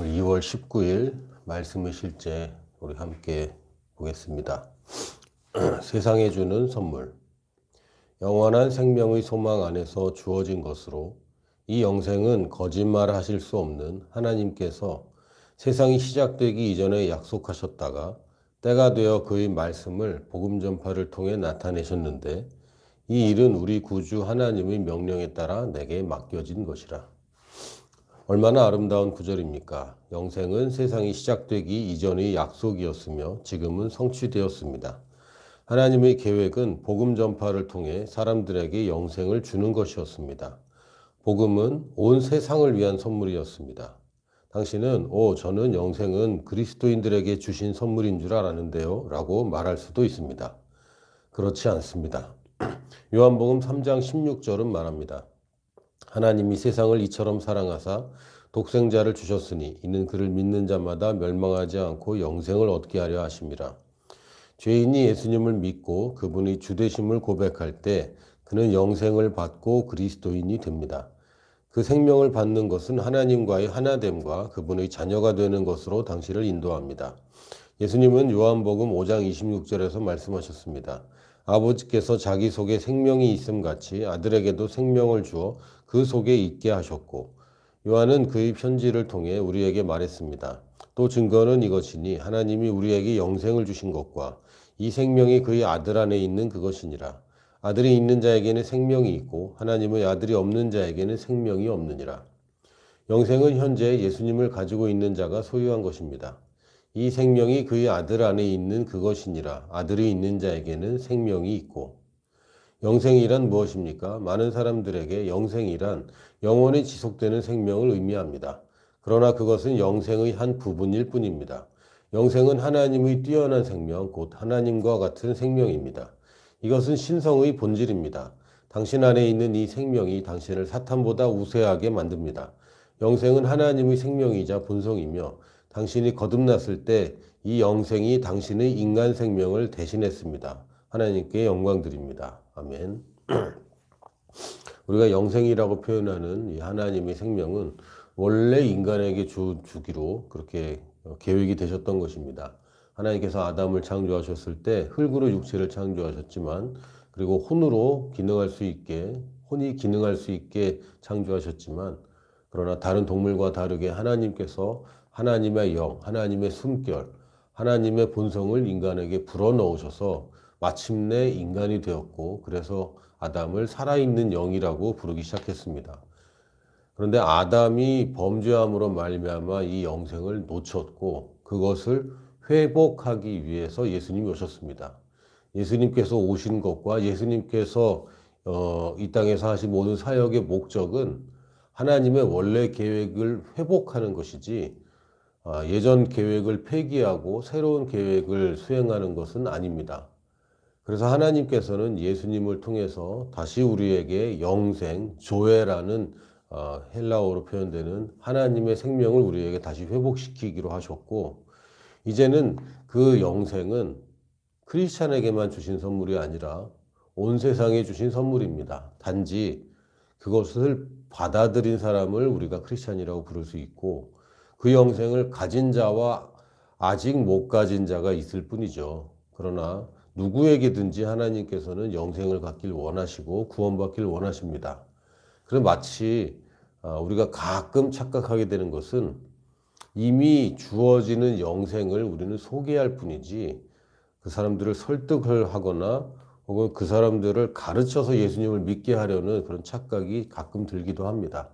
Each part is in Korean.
오늘 2월 19일 말씀의 실제 우리 함께 보겠습니다. 세상에 주는 선물. 영원한 생명의 소망 안에서 주어진 것으로 이 영생은 거짓말 하실 수 없는 하나님께서 세상이 시작되기 이전에 약속하셨다가 때가 되어 그의 말씀을 복음 전파를 통해 나타내셨는데 이 일은 우리 구주 하나님의 명령에 따라 내게 맡겨진 것이라. 얼마나 아름다운 구절입니까? 영생은 세상이 시작되기 이전의 약속이었으며 지금은 성취되었습니다. 하나님의 계획은 복음 전파를 통해 사람들에게 영생을 주는 것이었습니다. 복음은 온 세상을 위한 선물이었습니다. 당신은, 오, 저는 영생은 그리스도인들에게 주신 선물인 줄 알았는데요. 라고 말할 수도 있습니다. 그렇지 않습니다. 요한복음 3장 16절은 말합니다. 하나님이 세상을 이처럼 사랑하사 독생자를 주셨으니 이는 그를 믿는 자마다 멸망하지 않고 영생을 얻게 하려 하심이라. 죄인이 예수님을 믿고 그분의 주되심을 고백할 때 그는 영생을 받고 그리스도인이 됩니다. 그 생명을 받는 것은 하나님과의 하나됨과 그분의 자녀가 되는 것으로 당신을 인도합니다. 예수님은 요한복음 5장 26절에서 말씀하셨습니다. 아버지께서 자기 속에 생명이 있음 같이 아들에게도 생명을 주어 그 속에 있게 하셨고 요한은 그의 편지를 통해 우리에게 말했습니다. 또 증거는 이것이니 하나님이 우리에게 영생을 주신 것과 이 생명이 그의 아들 안에 있는 그것이니라. 아들이 있는 자에게는 생명이 있고 하나님의 아들이 없는 자에게는 생명이 없느니라. 영생은 현재 예수님을 가지고 있는 자가 소유한 것입니다. 이 생명이 그의 아들 안에 있는 그것이니라. 아들이 있는 자에게는 생명이 있고 영생이란 무엇입니까? 많은 사람들에게 영생이란 영원히 지속되는 생명을 의미합니다. 그러나 그것은 영생의 한 부분일 뿐입니다. 영생은 하나님의 뛰어난 생명, 곧 하나님과 같은 생명입니다. 이것은 신성의 본질입니다. 당신 안에 있는 이 생명이 당신을 사탄보다 우세하게 만듭니다. 영생은 하나님의 생명이자 본성이며 당신이 거듭났을 때 이 영생이 당신의 인간 생명을 대신했습니다. 하나님께 영광 드립니다. 아멘. 우리가 영생이라고 표현하는 이 하나님의 생명은 원래 인간에게 주, 주기로 그렇게 계획이 되셨던 것입니다. 하나님께서 아담을 창조하셨을 때 흙으로 육체를 창조하셨지만 그리고 혼으로 기능할 수 있게 혼이 기능할 수 있게 창조하셨지만 그러나 다른 동물과 다르게 하나님께서 하나님의 영, 하나님의 숨결, 하나님의 본성을 인간에게 불어넣으셔서 마침내 인간이 되었고 그래서 아담을 살아있는 영이라고 부르기 시작했습니다. 그런데 아담이 범죄함으로 말미암아 이 영생을 놓쳤고 그것을 회복하기 위해서 예수님이 오셨습니다. 예수님께서 오신 것과 예수님께서 어, 이 땅에서 하신 모든 사역의 목적은 하나님의 원래 계획을 회복하는 것이지 아, 예전 계획을 폐기하고 새로운 계획을 수행하는 것은 아닙니다. 그래서 하나님께서는 예수님을 통해서 다시 우리에게 영생, 조회라는 어, 헬라어로 표현되는 하나님의 생명을 우리에게 다시 회복시키기로 하셨고 이제는 그 영생은 크리스찬에게만 주신 선물이 아니라 온 세상에 주신 선물입니다. 단지 그것을 받아들인 사람을 우리가 크리스찬이라고 부를 수 있고 그 영생을 가진 자와 아직 못 가진 자가 있을 뿐이죠. 그러나 누구에게든지 하나님께서는 영생을 갖길 원하시고 구원받길 원하십니다. 그럼 마치 아, 우리가 가끔 착각하게 되는 것은 이미 주어지는 영생을 우리는 소개할 뿐이지 그 사람들을 설득을 하거나 혹은 그 사람들을 가르쳐서 예수님을 믿게 하려는 그런 착각이 가끔 들기도 합니다.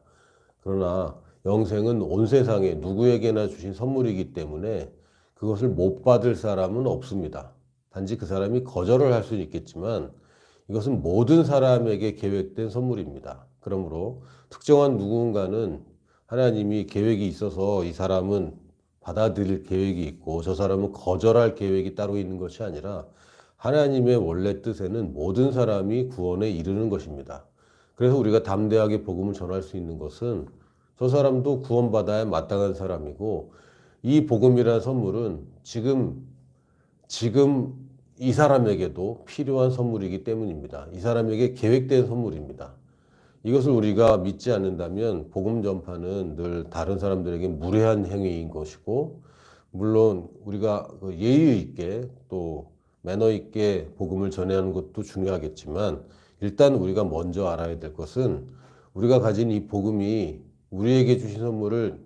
그러나 영생은 온 세상에 누구에게나 주신 선물이기 때문에 그것을 못 받을 사람은 없습니다. 단지 그 사람이 거절을 할 수는 있겠지만 이것은 모든 사람에게 계획된 선물입니다. 그러므로 특정한 누군가는 하나님이 계획이 있어서 이 사람은 받아들일 계획이 있고 저 사람은 거절할 계획이 따로 있는 것이 아니라 하나님의 원래 뜻에는 모든 사람이 구원에 이르는 것입니다. 그래서 우리가 담대하게 복음을 전할 수 있는 것은 저 사람도 구원받아야 마땅한 사람이고 이 복음이라는 선물은 지금 지금 이 사람에게도 필요한 선물이기 때문입니다. 이 사람에게 계획된 선물입니다. 이것을 우리가 믿지 않는다면 복음 전파는 늘 다른 사람들에게 무례한 행위인 것이고 물론 우리가 그 예의 있게 또 매너 있게 복음을 전해하는 것도 중요하겠지만 일단 우리가 먼저 알아야 될 것은 우리가 가진 이 복음이 우리에게 주신 선물을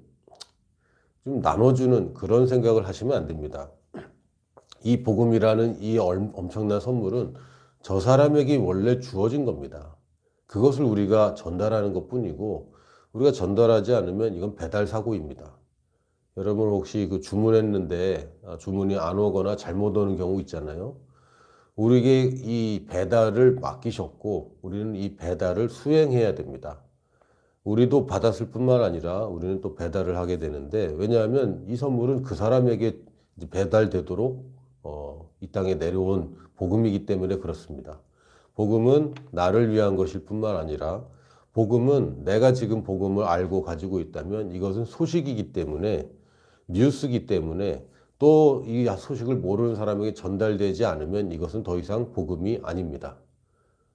좀 나눠주는 그런 생각을 하시면 안 됩니다. 이 복음이라는 이 얼- 엄청난 선물은 저 사람에게 원래 주어진 겁니다. 그것을 우리가 전달하는 것 뿐이고, 우리가 전달하지 않으면 이건 배달 사고입니다. 여러분 혹시 그 주문했는데 아, 주문이 안 오거나 잘못 오는 경우 있잖아요. 우리에게 이 배달을 맡기셨고, 우리는 이 배달을 수행해야 됩니다. 우리도 받았을 뿐만 아니라 우리는 또 배달을 하게 되는데, 왜냐하면 이 선물은 그 사람에게 배달되도록 어, 이 땅에 내려온 복음이기 때문에 그렇습니다. 복음은 나를 위한 것일 뿐만 아니라 복음은 내가 지금 복음을 알고 가지고 있다면 이것은 소식이기 때문에 뉴스기 때문에 또 이 소식을 모르는 사람에게 전달되지 않으면 이것은 더 이상 복음이 아닙니다.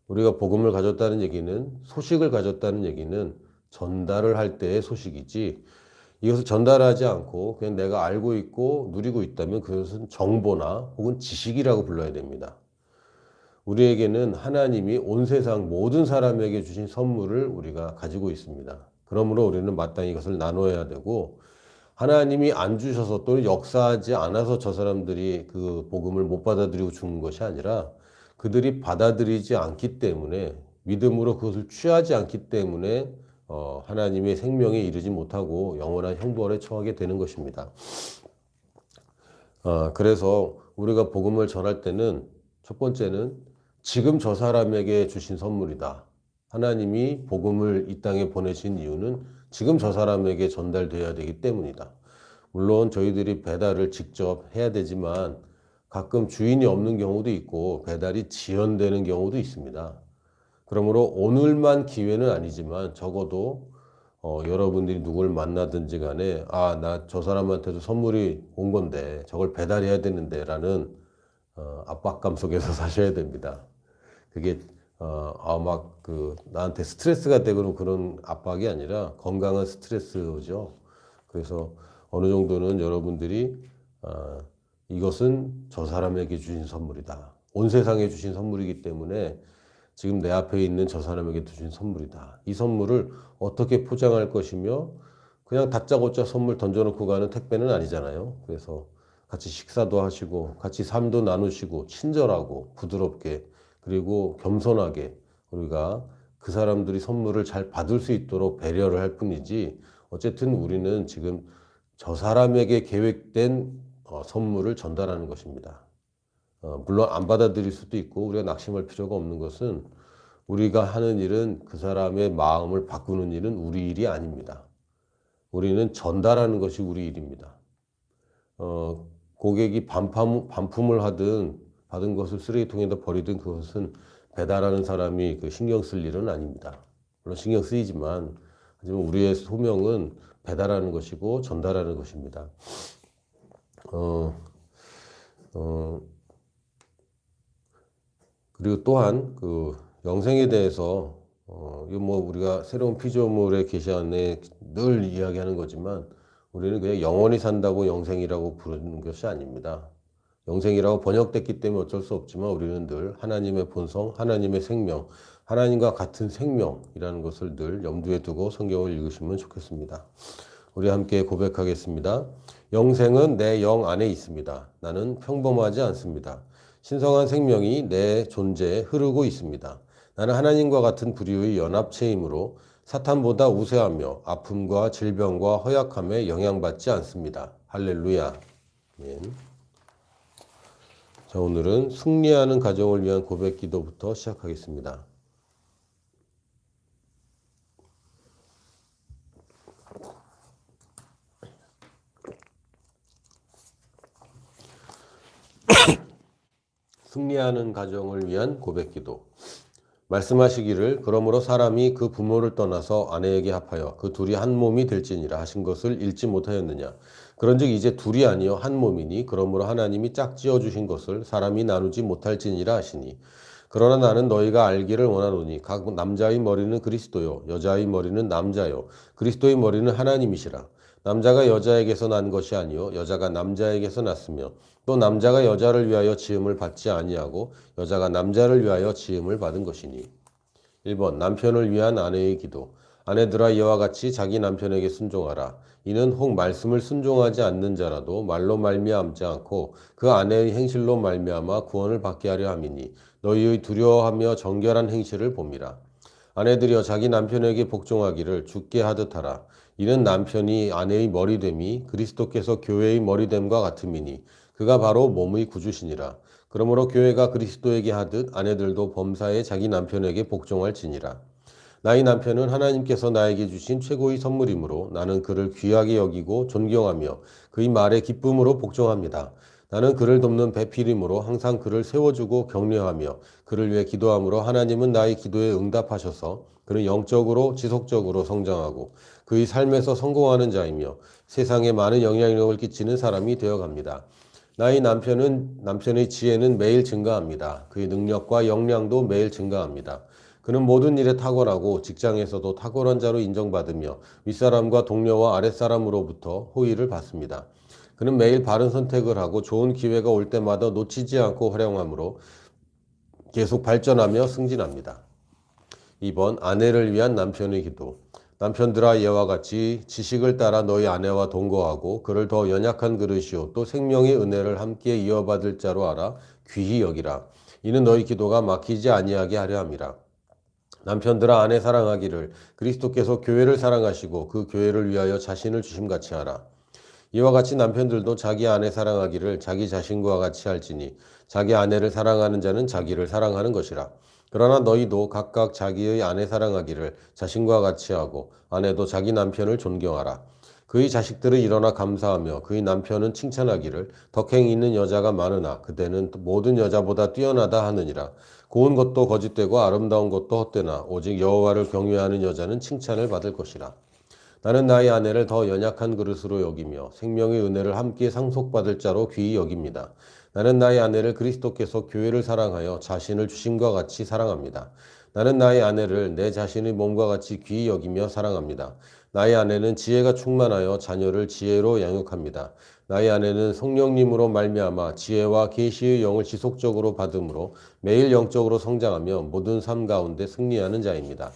우리가 복음을 가졌다는 얘기는 소식을 가졌다는 얘기는 전달을 할 때의 소식이지 이것을 전달하지 않고 그냥 내가 알고 있고 누리고 있다면 그것은 정보나 혹은 지식이라고 불러야 됩니다. 우리에게는 하나님이 온 세상 모든 사람에게 주신 선물을 우리가 가지고 있습니다. 그러므로 우리는 마땅히 이것을 나눠야 되고 하나님이 안 주셔서 또 역사하지 않아서 저 사람들이 그 복음을 못 받아들이고 죽는 것이 아니라 그들이 받아들이지 않기 때문에 믿음으로 그것을 취하지 않기 때문에 어, 하나님의 생명에 이르지 못하고 영원한 형벌에 처하게 되는 것입니다. 어, 그래서 우리가 복음을 전할 때는 첫 번째는 지금 저 사람에게 주신 선물이다. 하나님이 복음을 이 땅에 보내신 이유는 지금 저 사람에게 전달돼야 되기 때문이다. 물론 저희들이 배달을 직접 해야 되지만 가끔 주인이 없는 경우도 있고 배달이 지연되는 경우도 있습니다. 그러므로 오늘만 기회는 아니지만 적어도 어, 여러분들이 누굴 만나든지 간에 아, 나 저 사람한테도 선물이 온 건데 저걸 배달해야 되는데 라는 어, 압박감 속에서 사셔야 됩니다. 그게 어, 아, 막그 나한테 스트레스가 되고는 그런 압박이 아니라 건강한 스트레스죠. 그래서 어느 정도는 여러분들이 아, 이것은 저 사람에게 주신 선물이다. 온 세상에 주신 선물이기 때문에 지금 내 앞에 있는 저 사람에게 주신 선물이다. 이 선물을 어떻게 포장할 것이며 그냥 다짜고짜 선물 던져놓고 가는 택배는 아니잖아요. 그래서 같이 식사도 하시고 같이 삶도 나누시고 친절하고 부드럽게 그리고 겸손하게 우리가 그 사람들이 선물을 잘 받을 수 있도록 배려를 할 뿐이지 어쨌든 우리는 지금 저 사람에게 계획된 어, 선물을 전달하는 것입니다. 어, 물론 안 받아들일 수도 있고 우리가 낙심할 필요가 없는 것은 우리가 하는 일은 그 사람의 마음을 바꾸는 일은 우리 일이 아닙니다. 우리는 전달하는 것이 우리 일입니다. 어, 고객이 반품, 반품을 하든 받은 것을 쓰레기통에다 버리든 그것은 배달하는 사람이 그 신경 쓸 일은 아닙니다. 물론 신경 쓰이지만 하지만 우리의 소명은 배달하는 것이고 전달하는 것입니다. 어, 어, 그리고 또한 그 영생에 대해서 어, 이거 뭐 우리가 새로운 피조물의 계시 안에 늘 이야기하는 거지만 우리는 그냥 영원히 산다고 영생이라고 부르는 것이 아닙니다. 영생이라고 번역됐기 때문에 어쩔 수 없지만 우리는 늘 하나님의 본성, 하나님의 생명, 하나님과 같은 생명이라는 것을 늘 염두에 두고 성경을 읽으시면 좋겠습니다. 우리 함께 고백하겠습니다. 영생은 내 영 안에 있습니다. 나는 평범하지 않습니다. 신성한 생명이 내 존재에 흐르고 있습니다. 나는 하나님과 같은 부류의 연합체이므로 사탄보다 우세하며 아픔과 질병과 허약함에 영향받지 않습니다. 할렐루야. 자, 오늘은 승리하는 가정을 위한 고백 기도부터 시작하겠습니다. 승리하는 가정을 위한 고백 기도. 말씀하시기를 그러므로 사람이 그 부모를 떠나서 아내에게 합하여 그 둘이 한 몸이 될지니라 하신 것을 읽지 못하였느냐. 그런즉 이제 둘이 아니여 한 몸이니 그러므로 하나님이 짝지어 주신 것을 사람이 나누지 못할지니라 하시니. 그러나 나는 너희가 알기를 원하노니 각 남자의 머리는 그리스도요 여자의 머리는 남자요 그리스도의 머리는 하나님이시라 남자가 여자에게서 난 것이 아니요 여자가 남자에게서 났으며 또 남자가 여자를 위하여 지음을 받지 아니하고 여자가 남자를 위하여 지음을 받은 것이니. 1번 남편을 위한 아내의 기도. 아내들아 이와 같이 자기 남편에게 순종하라. 이는 혹 말씀을 순종하지 않는 자라도 말로 말미암지 않고 그 아내의 행실로 말미암아 구원을 받게 하려 함이니 너희의 두려워하며 정결한 행실을 봄이라. 아내들이여 자기 남편에게 복종하기를 죽게 하듯 하라 이는 남편이 아내의 머리됨이 그리스도께서 교회의 머리됨과 같음이니 그가 바로 몸의 구주시니라 그러므로 교회가 그리스도에게 하듯 아내들도 범사에 자기 남편에게 복종할지니라 나의 남편은 하나님께서 나에게 주신 최고의 선물이므로 나는 그를 귀하게 여기고 존경하며 그의 말에 기쁨으로 복종합니다. 나는 그를 돕는 배필이므로 항상 그를 세워주고 격려하며 그를 위해 기도함으로 하나님은 나의 기도에 응답하셔서 그는 영적으로 지속적으로 성장하고 그의 삶에서 성공하는 자이며 세상에 많은 영향력을 끼치는 사람이 되어 갑니다. 나의 남편은 남편의 지혜는 매일 증가합니다. 그의 능력과 역량도 매일 증가합니다. 그는 모든 일에 탁월하고 직장에서도 탁월한 자로 인정받으며 윗사람과 동료와 아랫사람으로부터 호의를 받습니다. 그는 매일 바른 선택을 하고 좋은 기회가 올 때마다 놓치지 않고 활용함으로 계속 발전하며 승진합니다. 2번 아내를 위한 남편의 기도. 남편들아 이와 같이 지식을 따라 너희 아내와 동거하고 그를 더 연약한 그릇이요. 또 생명의 은혜를 함께 이어받을 자로 알아 귀히 여기라. 이는 너희 기도가 막히지 아니하게 하려 함이라. 남편들아 아내 사랑하기를 그리스도께서 교회를 사랑하시고 그 교회를 위하여 자신을 주심같이 하라. 이와 같이 남편들도 자기 아내 사랑하기를 자기 자신과 같이 할지니 자기 아내를 사랑하는 자는 자기를 사랑하는 것이라. 그러나 너희도 각각 자기의 아내 사랑하기를 자신과 같이 하고 아내도 자기 남편을 존경하라. 그의 자식들은 일어나 감사하며 그의 남편은 칭찬하기를 덕행이 있는 여자가 많으나 그대는 모든 여자보다 뛰어나다 하느니라. 고운 것도 거짓되고 아름다운 것도 헛되나 오직 여호와를 경외하는 여자는 칭찬을 받을 것이라. 나는 나의 아내를 더 연약한 그릇으로 여기며 생명의 은혜를 함께 상속받을 자로 귀히 여깁니다. 나는 나의 아내를 그리스도께서 교회를 사랑하여 자신을 주신과 같이 사랑합니다. 나는 나의 아내를 내 자신의 몸과 같이 귀히 여기며 사랑합니다. 나의 아내는 지혜가 충만하여 자녀를 지혜로 양육합니다. 나의 아내는 성령님으로 말미암아 지혜와 계시의 영을 지속적으로 받음으로 매일 영적으로 성장하며 모든 삶 가운데 승리하는 자입니다.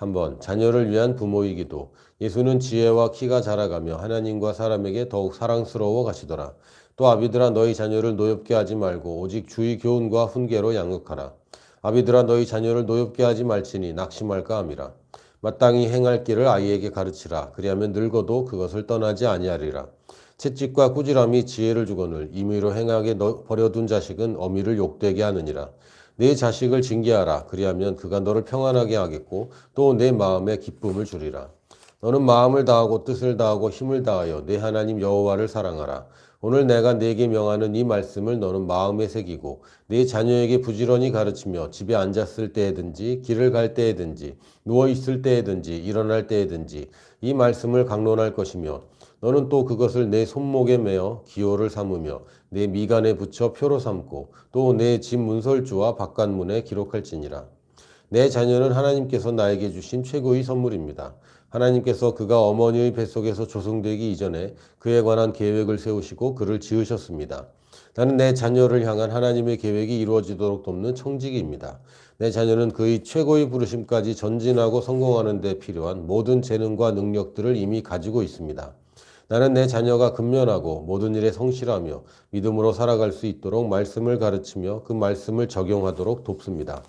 3번 자녀를 위한 부모의 기도 예수는 지혜와 키가 자라가며 하나님과 사람에게 더욱 사랑스러워 가시더라. 또 아비들아 너희 자녀를 노엽게 하지 말고 오직 주의 교훈과 훈계로 양육하라. 아비들아 너희 자녀를 노엽게 하지 말지니 낙심할까 함이라. 마땅히 행할 길을 아이에게 가르치라. 그리하면 늙어도 그것을 떠나지 아니하리라. 채찍과 꾸지람이 지혜를 주거늘 임의로 행하게 버려둔 자식은 어미를 욕되게 하느니라. 내 자식을 징계하라. 그리하면 그가 너를 평안하게 하겠고 또 내 마음에 기쁨을 주리라. 너는 마음을 다하고 뜻을 다하고 힘을 다하여 내 하나님 여호와를 사랑하라. 오늘 내가 네게 명하는 이 말씀을 너는 마음에 새기고 네 자녀에게 부지런히 가르치며 집에 앉았을 때에든지 길을 갈 때에든지 누워 있을 때에든지 일어날 때에든지 이 말씀을 강론할 것이며 너는 또 그것을 내 손목에 매어 기호를 삼으며 내 미간에 붙여 표로 삼고 또 내 집 문설주와 바깥문에 기록할지니라. 내 자녀는 하나님께서 나에게 주신 최고의 선물입니다. 하나님께서 그가 어머니의 뱃속에서 조성되기 이전에 그에 관한 계획을 세우시고 그를 지으셨습니다. 나는 내 자녀를 향한 하나님의 계획이 이루어지도록 돕는 청지기입니다. 내 자녀는 그의 최고의 부르심까지 전진하고 성공하는 데 필요한 모든 재능과 능력들을 이미 가지고 있습니다. 나는 내 자녀가 근면하고 모든 일에 성실하며 믿음으로 살아갈 수 있도록 말씀을 가르치며 그 말씀을 적용하도록 돕습니다.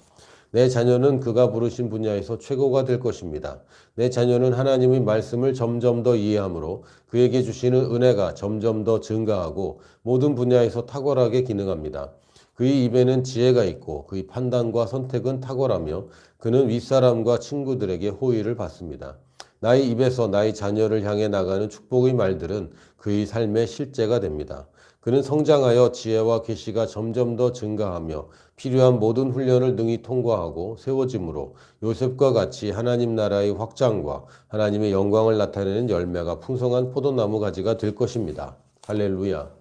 내 자녀는 그가 부르신 분야에서 최고가 될 것입니다. 내 자녀는 하나님의 말씀을 점점 더 이해하므로 그에게 주시는 은혜가 점점 더 증가하고 모든 분야에서 탁월하게 기능합니다. 그의 입에는 지혜가 있고 그의 판단과 선택은 탁월하며 그는 윗사람과 친구들에게 호의를 받습니다. 나의 입에서 나의 자녀를 향해 나가는 축복의 말들은 그의 삶의 실제가 됩니다. 그는 성장하여 지혜와 계시가 점점 더 증가하며 필요한 모든 훈련을 능히 통과하고 세워짐으로 요셉과 같이 하나님 나라의 확장과 하나님의 영광을 나타내는 열매가 풍성한 포도나무 가지가 될 것입니다. 할렐루야.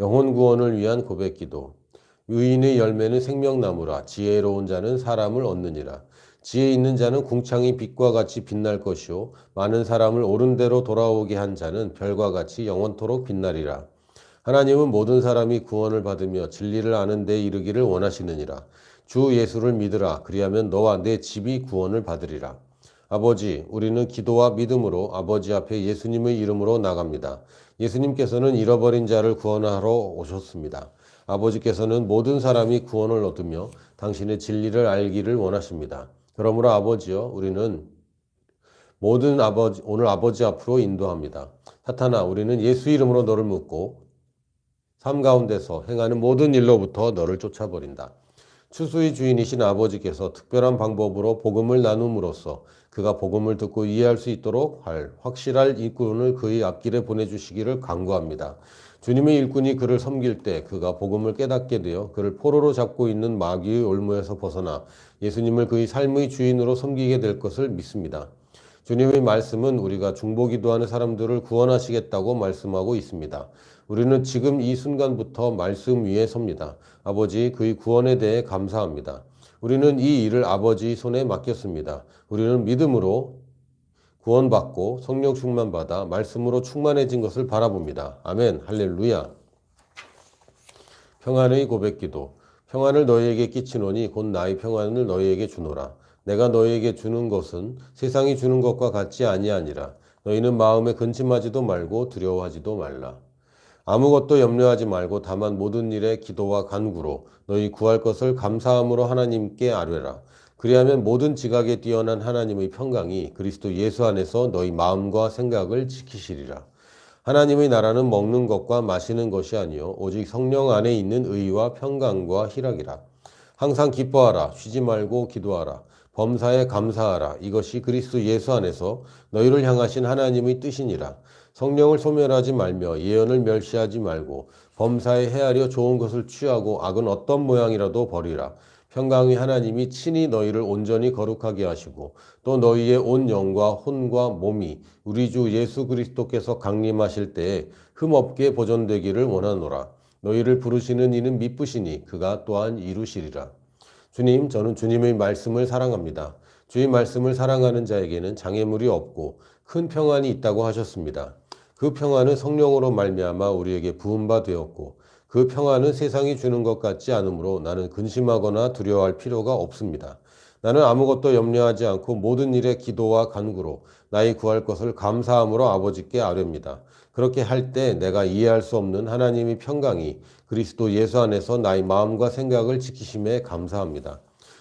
영혼 구원을 위한 고백 기도. 의인의 열매는 생명나무라 지혜로운 자는 사람을 얻느니라. 지혜 있는 자는 궁창이 빛과 같이 빛날 것이요 많은 사람을 옳은 대로 돌아오게 한 자는 별과 같이 영원토록 빛나리라. 하나님은 모든 사람이 구원을 받으며 진리를 아는 데 이르기를 원하시느니라. 주 예수를 믿으라. 그리하면 너와 내 집이 구원을 받으리라. 아버지, 우리는 기도와 믿음으로 아버지 앞에 예수님의 이름으로 나갑니다. 예수님께서는 잃어버린 자를 구원하러 오셨습니다. 아버지께서는 모든 사람이 구원을 얻으며 당신의 진리를 알기를 원하십니다. 그러므로 아버지여, 우리는 모든 아버지, 오늘 아버지 앞으로 인도합니다. 사탄아, 우리는 예수 이름으로 너를 묻고 삶 가운데서 행하는 모든 일로부터 너를 쫓아버린다. 추수의 주인이신 아버지께서 특별한 방법으로 복음을 나눔으로써 그가 복음을 듣고 이해할 수 있도록 할 확실할 일꾼을 그의 앞길에 보내주시기를 간구합니다. 주님의 일꾼이 그를 섬길 때 그가 복음을 깨닫게 되어 그를 포로로 잡고 있는 마귀의 올무에서 벗어나 예수님을 그의 삶의 주인으로 섬기게 될 것을 믿습니다. 주님의 말씀은 우리가 중보기도하는 사람들을 구원하시겠다고 말씀하고 있습니다. 우리는 지금 이 순간부터 말씀 위에 섭니다. 아버지, 그의 구원에 대해 감사합니다. 우리는 이 일을 아버지 손에 맡겼습니다. 우리는 믿음으로 구원받고 성령 충만받아 말씀으로 충만해진 것을 바라봅니다. 아멘. 할렐루야. 평안의 고백기도. 평안을 너희에게 끼치노니 곧 나의 평안을 너희에게 주노라. 내가 너희에게 주는 것은 세상이 주는 것과 같지 아니하니라. 너희는 마음에 근심하지도 말고 두려워하지도 말라. 아무것도 염려하지 말고 다만 모든 일에 기도와 간구로 너희 구할 것을 감사함으로 하나님께 아뢰라. 그리하면 모든 지각에 뛰어난 하나님의 평강이 그리스도 예수 안에서 너희 마음과 생각을 지키시리라. 하나님의 나라는 먹는 것과 마시는 것이 아니요 오직 성령 안에 있는 의와 평강과 희락이라. 항상 기뻐하라 쉬지 말고 기도하라 범사에 감사하라 이것이 그리스도 예수 안에서 너희를 향하신 하나님의 뜻이니라. 성령을 소멸하지 말며 예언을 멸시하지 말고 범사에 헤아려 좋은 것을 취하고 악은 어떤 모양이라도 버리라. 평강의 하나님이 친히 너희를 온전히 거룩하게 하시고 또 너희의 온 영과 혼과 몸이 우리 주 예수 그리스도께서 강림하실 때에 흠없게 보존되기를 원하노라. 너희를 부르시는 이는 미쁘시니 그가 또한 이루시리라. 주님, 저는 주님의 말씀을 사랑합니다. 주의 말씀을 사랑하는 자에게는 장애물이 없고 큰 평안이 있다고 하셨습니다. 그 평안은 성령으로 말미암아 우리에게 부음바 되었고 그 평안은 세상이 주는 것 같지 않으므로 나는 근심하거나 두려워할 필요가 없습니다. 나는 아무것도 염려하지 않고 모든 일에 기도와 간구로 나의 구할 것을 감사함으로 아버지께 아뢰입니다. 그렇게 할 때 내가 이해할 수 없는 하나님의 평강이 그리스도 예수 안에서 나의 마음과 생각을 지키심에 감사합니다.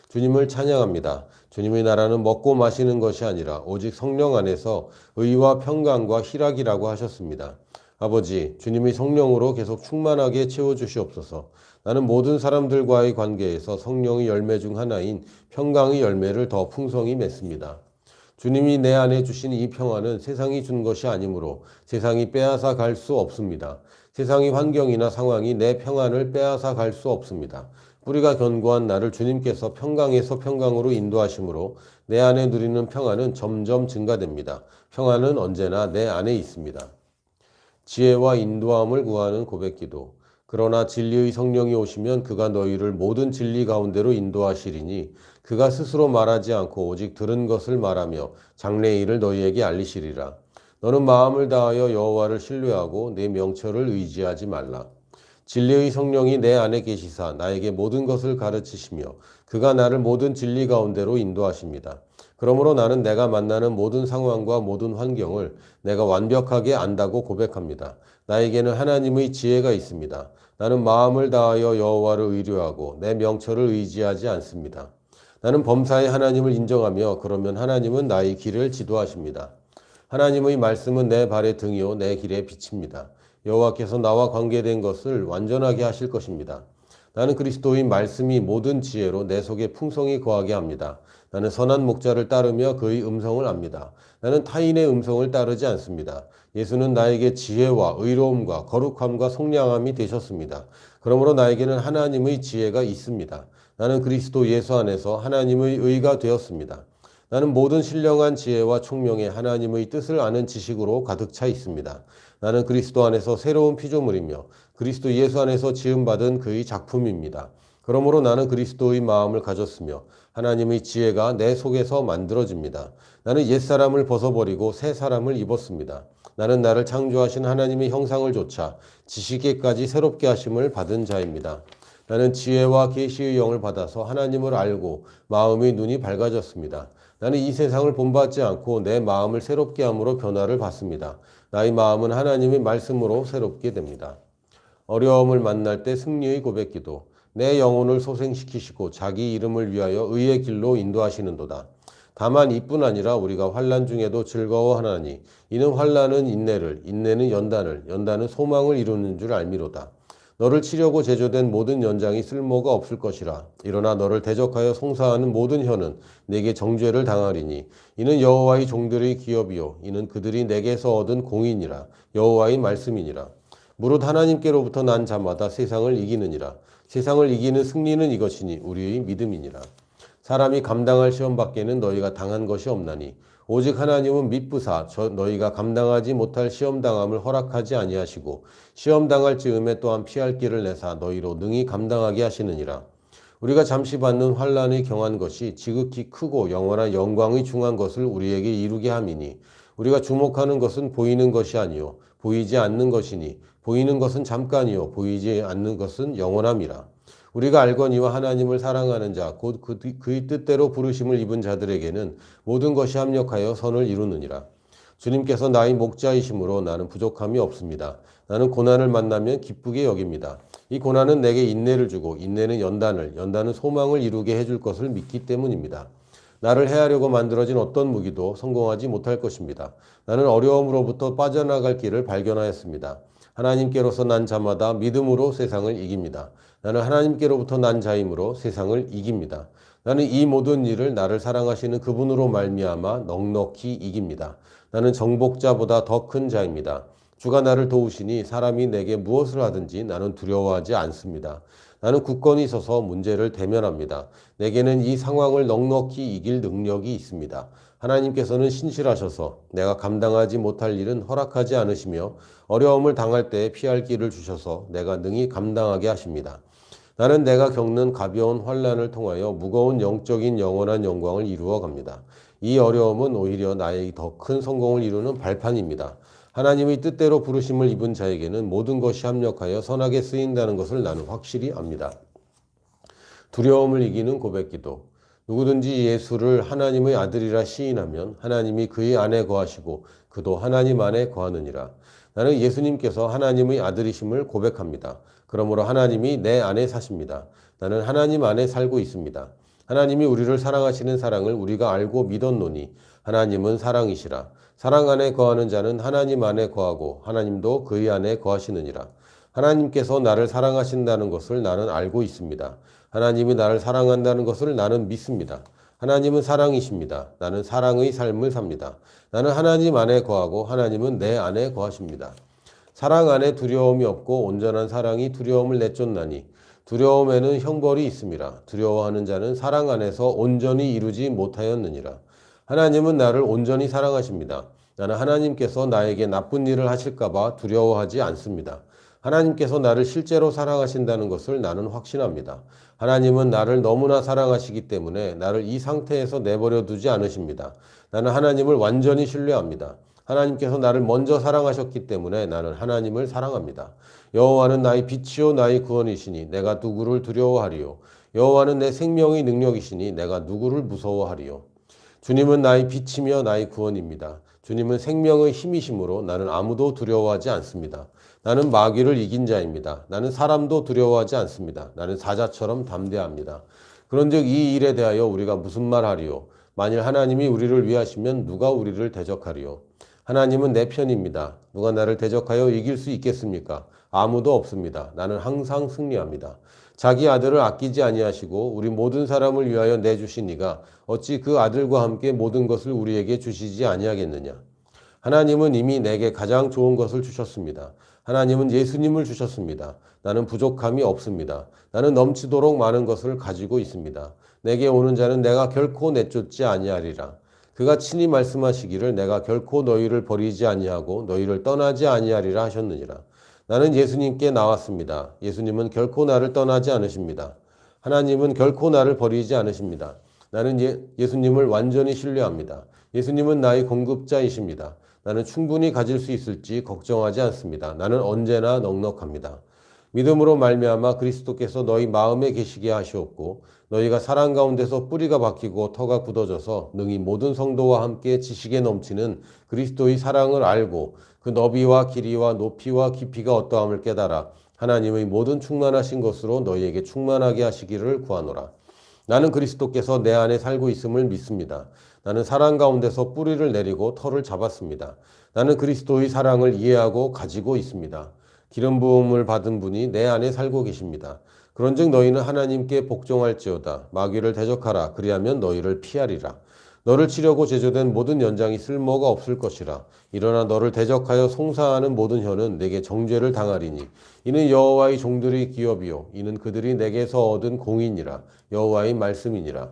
주님을 찬양합니다. 주님의 나라는 먹고 마시는 것이 아니라 오직 성령 안에서 의와 평강과 희락이라고 하셨습니다. 아버지, 주님이 성령으로 계속 충만하게 채워주시옵소서. 나는 모든 사람들과의 관계에서 성령의 열매 중 하나인 평강의 열매를 더 풍성히 맺습니다. 주님이 내 안에 주신 이 평화는 세상이 준 것이 아니므로 세상이 빼앗아 갈 수 없습니다. 세상의 환경이나 상황이 내 평안을 빼앗아 갈 수 없습니다. 뿌리가 견고한 나를 주님께서 평강에서 평강으로 인도하심으로 내 안에 누리는 평안은 점점 증가됩니다. 평안은 언제나 내 안에 있습니다. 지혜와 인도함을 구하는 고백기도. 그러나 진리의 성령이 오시면 그가 너희를 모든 진리 가운데로 인도하시리니 그가 스스로 말하지 않고 오직 들은 것을 말하며 장래의 일을 너희에게 알리시리라. 너는 마음을 다하여 여호와를 신뢰하고 내 명철을 의지하지 말라. 진리의 성령이 내 안에 계시사 나에게 모든 것을 가르치시며 그가 나를 모든 진리 가운데로 인도하십니다. 그러므로 나는 내가 만나는 모든 상황과 모든 환경을 내가 완벽하게 안다고 고백합니다. 나에게는 하나님의 지혜가 있습니다. 나는 마음을 다하여 여호와를 의뢰하고 내 명철을 의지하지 않습니다. 나는 범사에 하나님을 인정하며 그러면 하나님은 나의 길을 지도하십니다. 하나님의 말씀은 내 발의 등이요 내 길의 빛입니다. 여호와께서 나와 관계된 것을 완전하게 하실 것입니다. 나는 그리스도의 말씀이 모든 지혜로 내 속에 풍성히 거하게 합니다. 나는 선한 목자를 따르며 그의 음성을 압니다. 나는 타인의 음성을 따르지 않습니다. 예수는 나에게 지혜와 의로움과 거룩함과 속량함이 되셨습니다. 그러므로 나에게는 하나님의 지혜가 있습니다. 나는 그리스도 예수 안에서 하나님의 의가 되었습니다. 나는 모든 신령한 지혜와 총명에 하나님의 뜻을 아는 지식으로 가득 차 있습니다. 나는 그리스도 안에서 새로운 피조물이며 그리스도 예수 안에서 지음받은 그의 작품입니다. 그러므로 나는 그리스도의 마음을 가졌으며 하나님의 지혜가 내 속에서 만들어집니다. 나는 옛사람을 벗어버리고 새 사람을 입었습니다. 나는 나를 창조하신 하나님의 형상을 조차 지식에까지 새롭게 하심을 받은 자입니다. 나는 지혜와 계시의 영을 받아서 하나님을 알고 마음의 눈이 밝아졌습니다. 나는 이 세상을 본받지 않고 내 마음을 새롭게 함으로 변화를 받습니다. 나의 마음은 하나님의 말씀으로 새롭게 됩니다. 어려움을 만날 때 승리의 고백 기도 내 영혼을 소생시키시고 자기 이름을 위하여 의의 길로 인도하시는도다. 다만 이뿐 아니라 우리가 환란 중에도 즐거워하나니 이는 환란은 인내를 인내는 연단을 연단은 소망을 이루는 줄 알미로다. 너를 치려고 제조된 모든 연장이 쓸모가 없을 것이라. 일어나 너를 대적하여 송사하는 모든 혀는 내게 정죄를 당하리니 이는 여호와의 종들의 기업이요 이는 그들이 내게서 얻은 공인이라 여호와의 말씀이니라. 무릇 하나님께로부터 난 자마다 세상을 이기느니라. 세상을 이기는 승리는 이것이니 우리의 믿음이니라. 사람이 감당할 시험 밖에는 너희가 당한 것이 없나니 오직 하나님은 미쁘사 저 너희가 감당하지 못할 시험 당함을 허락하지 아니하시고 시험 당할 즈음에 또한 피할 길을 내사 너희로 능히 감당하게 하시느니라. 우리가 잠시 받는 환란의 경한 것이 지극히 크고 영원한 영광의 중한 것을 우리에게 이루게 함이니 우리가 주목하는 것은 보이는 것이 아니요 보이지 않는 것이니 보이는 것은 잠깐이요 보이지 않는 것은 영원함이라. 우리가 알거니와 하나님을 사랑하는 자, 곧 그, 그의 뜻대로 부르심을 입은 자들에게는 모든 것이 합력하여 선을 이루느니라. 주님께서 나의 목자이심으로 나는 부족함이 없습니다. 나는 고난을 만나면 기쁘게 여깁니다. 이 고난은 내게 인내를 주고 인내는 연단을, 연단은 소망을 이루게 해줄 것을 믿기 때문입니다. 나를 해하려고 만들어진 어떤 무기도 성공하지 못할 것입니다. 나는 어려움으로부터 빠져나갈 길을 발견하였습니다. 하나님께로서 난 자마다 믿음으로 세상을 이깁니다. 나는 하나님께로부터 난 자이므로 세상을 이깁니다. 나는 이 모든 일을 나를 사랑하시는 그분으로 말미암아 넉넉히 이깁니다. 나는 정복자보다 더 큰 자입니다. 주가 나를 도우시니 사람이 내게 무엇을 하든지 나는 두려워하지 않습니다. 나는 굳건히 서서 문제를 대면합니다. 내게는 이 상황을 넉넉히 이길 능력이 있습니다. 하나님께서는 신실하셔서 내가 감당하지 못할 일은 허락하지 않으시며 어려움을 당할 때 피할 길을 주셔서 내가 능히 감당하게 하십니다. 나는 내가 겪는 가벼운 환란을 통하여 무거운 영적인 영원한 영광을 이루어 갑니다. 이 어려움은 오히려 나의 더 큰 성공을 이루는 발판입니다. 하나님의 뜻대로 부르심을 입은 자에게는 모든 것이 합력하여 선하게 쓰인다는 것을 나는 확실히 압니다. 두려움을 이기는 고백기도 누구든지 예수를 하나님의 아들이라 시인하면 하나님이 그의 안에 거하시고 그도 하나님 안에 거하느니라. 나는 예수님께서 하나님의 아들이심을 고백합니다. 그러므로 하나님이 내 안에 사십니다. 나는 하나님 안에 살고 있습니다. 하나님이 우리를 사랑하시는 사랑을 우리가 알고 믿었노니 하나님은 사랑이시라. 사랑 안에 거하는 자는 하나님 안에 거하고 하나님도 그의 안에 거하시느니라. 하나님께서 나를 사랑하신다는 것을 나는 알고 있습니다. 하나님이 나를 사랑한다는 것을 나는 믿습니다. 하나님은 사랑이십니다. 나는 사랑의 삶을 삽니다. 나는 하나님 안에 거하고 하나님은 내 안에 거하십니다. 사랑 안에 두려움이 없고 온전한 사랑이 두려움을 내쫓나니 두려움에는 형벌이 있습니다. 두려워하는 자는 사랑 안에서 온전히 이루지 못하였느니라. 하나님은 나를 온전히 사랑하십니다. 나는 하나님께서 나에게 나쁜 일을 하실까봐 두려워하지 않습니다. 하나님께서 나를 실제로 사랑하신다는 것을 나는 확신합니다. 하나님은 나를 너무나 사랑하시기 때문에 나를 이 상태에서 내버려 두지 않으십니다. 나는 하나님을 완전히 신뢰합니다. 하나님께서 나를 먼저 사랑하셨기 때문에 나는 하나님을 사랑합니다. 여호와는 나의 빛이요 나의 구원이시니 내가 누구를 두려워하리요. 여호와는 내 생명의 능력이시니 내가 누구를 무서워하리요. 주님은 나의 빛이며 나의 구원입니다. 주님은 생명의 힘이심으로 나는 아무도 두려워하지 않습니다. 나는 마귀를 이긴 자입니다. 나는 사람도 두려워하지 않습니다. 나는 사자처럼 담대합니다. 그런즉 이 일에 대하여 우리가 무슨 말하리요? 만일 하나님이 우리를 위하시면 누가 우리를 대적하리요? 하나님은 내 편입니다. 누가 나를 대적하여 이길 수 있겠습니까? 아무도 없습니다. 나는 항상 승리합니다. 자기 아들을 아끼지 아니하시고 우리 모든 사람을 위하여 내주신 이가 어찌 그 아들과 함께 모든 것을 우리에게 주시지 아니하겠느냐? 하나님은 이미 내게 가장 좋은 것을 주셨습니다. 하나님은 예수님을 주셨습니다. 나는 부족함이 없습니다. 나는 넘치도록 많은 것을 가지고 있습니다. 내게 오는 자는 내가 결코 내쫓지 아니하리라. 그가 친히 말씀하시기를 내가 결코 너희를 버리지 아니하고 너희를 떠나지 아니하리라 하셨느니라. 나는 예수님께 나왔습니다. 예수님은 결코 나를 떠나지 않으십니다. 하나님은 결코 나를 버리지 않으십니다. 나는 예, 예수님을 완전히 신뢰합니다. 예수님은 나의 공급자이십니다. 나는 충분히 가질 수 있을지 걱정하지 않습니다. 나는 언제나 넉넉합니다. 믿음으로 말미암아 그리스도께서 너희 마음에 계시게 하시옵고 너희가 사랑 가운데서 뿌리가 박히고 터가 굳어져서 능히 모든 성도와 함께 지식에 넘치는 그리스도의 사랑을 알고 그 너비와 길이와 높이와 깊이가 어떠함을 깨달아 하나님의 모든 충만하신 것으로 너희에게 충만하게 하시기를 구하노라. 나는 그리스도께서 내 안에 살고 있음을 믿습니다. 나는 사랑 가운데서 뿌리를 내리고 털을 잡았습니다. 나는 그리스도의 사랑을 이해하고 가지고 있습니다. 기름 부음을 받은 분이 내 안에 살고 계십니다. 그런즉 너희는 하나님께 복종할지어다 마귀를 대적하라 그리하면 너희를 피하리라. 너를 치려고 제조된 모든 연장이 쓸모가 없을 것이라. 일어나 너를 대적하여 송사하는 모든 혀는 내게 정죄를 당하리니 이는 여호와의 종들의 기업이요 이는 그들이 내게서 얻은 공인이라 여호와의 말씀이니라.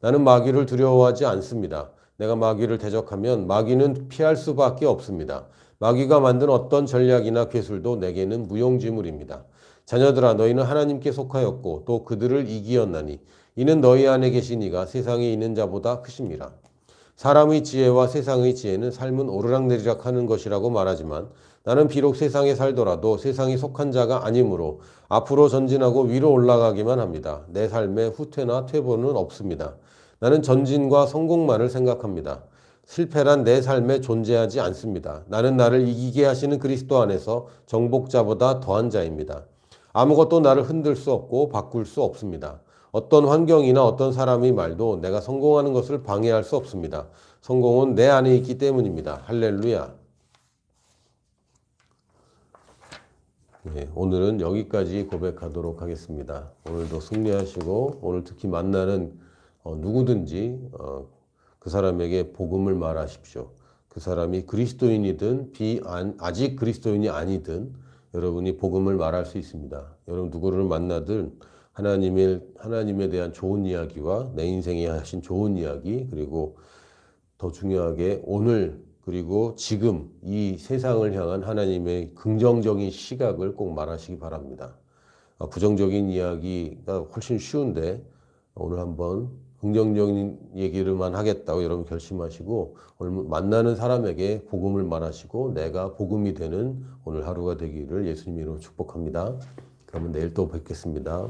나는 마귀를 두려워하지 않습니다. 내가 마귀를 대적하면 마귀는 피할 수밖에 없습니다. 마귀가 만든 어떤 전략이나 괴술도 내게는 무용지물입니다. 자녀들아 너희는 하나님께 속하였고 또 그들을 이기었나니 이는 너희 안에 계신 이가 세상에 있는 자보다 크심이라. 사람의 지혜와 세상의 지혜는 삶은 오르락내리락 하는 것이라고 말하지만 나는 비록 세상에 살더라도 세상에 속한 자가 아니므로 앞으로 전진하고 위로 올라가기만 합니다. 내 삶에 후퇴나 퇴보는 없습니다. 나는 전진과 성공만을 생각합니다. 실패란 내 삶에 존재하지 않습니다. 나는 나를 이기게 하시는 그리스도 안에서 정복자보다 더한 자입니다. 아무것도 나를 흔들 수 없고 바꿀 수 없습니다. 어떤 환경이나 어떤 사람의 말도 내가 성공하는 것을 방해할 수 없습니다. 성공은 내 안에 있기 때문입니다. 할렐루야. 네, 오늘은 여기까지 고백하도록 하겠습니다. 오늘도 승리하시고 오늘 특히 만나는 어, 누구든지 어, 그 사람에게 복음을 말하십시오. 그 사람이 그리스도인이든 비 아직 그리스도인이 아니든 여러분이 복음을 말할 수 있습니다. 여러분 누구를 만나든 하나님의 하나님에 대한 좋은 이야기와 내 인생에 하신 좋은 이야기 그리고 더 중요하게 오늘 그리고 지금 이 세상을 향한 하나님의 긍정적인 시각을 꼭 말하시기 바랍니다. 아, 부정적인 이야기가 훨씬 쉬운데 오늘 한번 긍정적인 얘기를만 하겠다고 여러분 결심하시고 오늘 만나는 사람에게 복음을 말하시고 내가 복음이 되는 오늘 하루가 되기를 예수님 이름으로 축복합니다. 그러면 내일 또 뵙겠습니다.